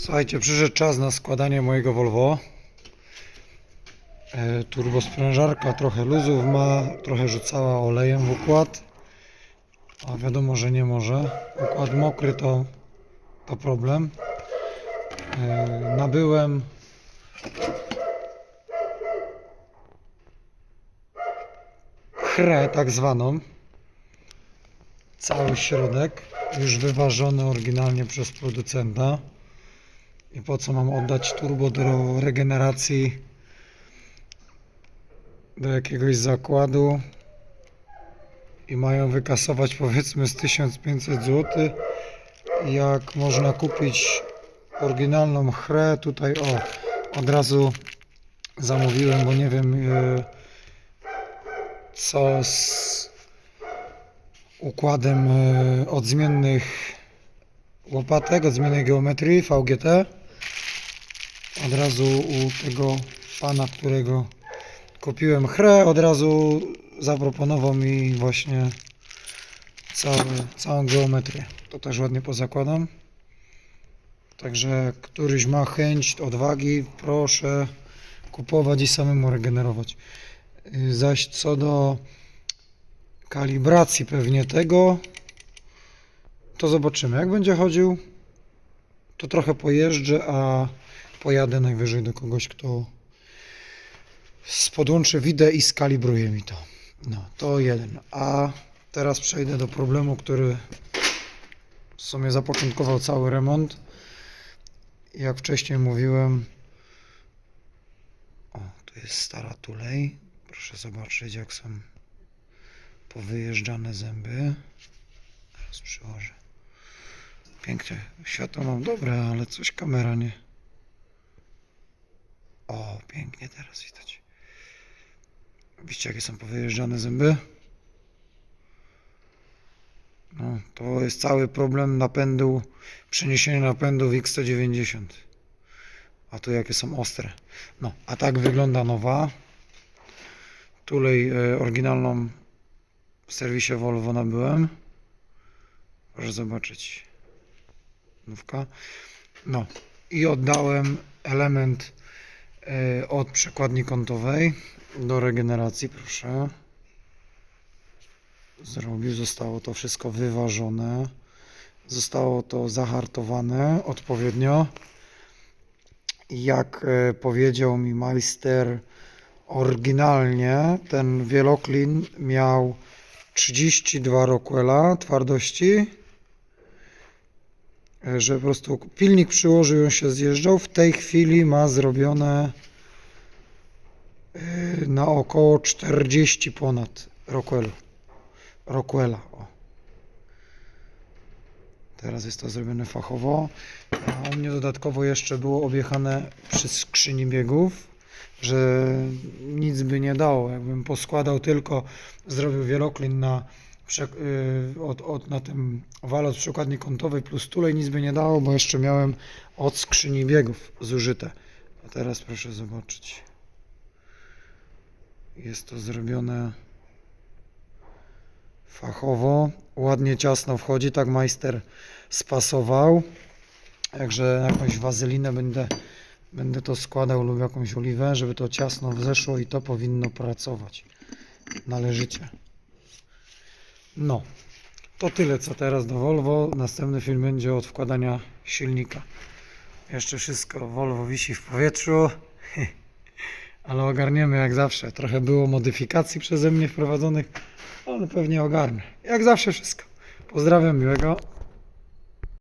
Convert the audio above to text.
Słuchajcie, przyszedł czas na składanie mojego Volvo. E, Turbosprężarka trochę luzów ma, trochę rzucała olejem w układ. A wiadomo, że nie może. Układ mokry to, to problem. E, Nabyłem chrę tak zwaną. Cały środek już wyważony oryginalnie przez producenta. I po co mam oddać turbo do regeneracji? Do jakiegoś zakładu? I mają wykasować powiedzmy z 1500 zł jak można kupić oryginalną chrę? Tutaj o od razu zamówiłem bo nie wiem e, co z układem e, odzmiennych łopatek, odzmiennej geometrii VGT od razu u tego pana, którego kupiłem chrę, od razu zaproponował mi właśnie cały, całą geometrię. To też ładnie pozakładam. Także któryś ma chęć, odwagi, proszę kupować i samemu regenerować. Y, Zaś co do kalibracji pewnie tego, to zobaczymy. Jak będzie chodził, to trochę pojeżdżę, a pojadę najwyżej do kogoś, kto podłączy widę i skalibruje mi to. No, to jeden. A teraz przejdę do problemu, który w sumie zapoczątkował cały remont. Jak wcześniej mówiłem, o, tu jest stara tulej. Proszę zobaczyć, jak są powyjeżdżane zęby. Teraz przyłożę. Pięknie. Światło mam dobre, ale coś kamera nie. O, pięknie teraz widać. Widzicie, jakie są powyjeżdżane zęby? No, to jest cały problem napędu, przeniesienia napędu w X190. A tu jakie są ostre. No, a tak wygląda nowa. Tulej e, oryginalną w serwisie Volvo nabyłem. Proszę zobaczyć. Nówka. No i oddałem element od przekładni kątowej do regeneracji, proszę. Zrobił, zostało to wszystko wyważone. Zostało to zahartowane odpowiednio. Jak e, powiedział mi majster, oryginalnie ten wieloklin miał 32 Rockwella twardości e, że po prostu pilnik przyłożył, się zjeżdżał. W tej chwili ma zrobione e, na około 40 ponad Rockwell. Rockwella. O. Teraz jest to zrobione fachowo. A u mnie dodatkowo jeszcze było objechane przy skrzyni biegów, że nic by nie dało. Jakbym poskładał tylko, zrobił wieloklin na, od, od, na tym wale od przekładni kątowej plus tulej, nic by nie dało, bo jeszcze miałem od skrzyni biegów zużyte. A teraz proszę zobaczyć. Jest to zrobione fachowo, ładnie ciasno wchodzi, tak majster spasował. Także jakąś wazelinę będę, będę to składał lub jakąś oliwę, żeby to ciasno wzeszło i to powinno pracować należycie. No, to tyle co teraz do Volvo. Następny film będzie od wkładania silnika. Jeszcze wszystko Volvo wisi w powietrzu, ale ogarniemy jak zawsze. Trochę było modyfikacji przeze mnie wprowadzonych, ale pewnie ogarnę. Jak zawsze wszystko. Pozdrawiam, miłego.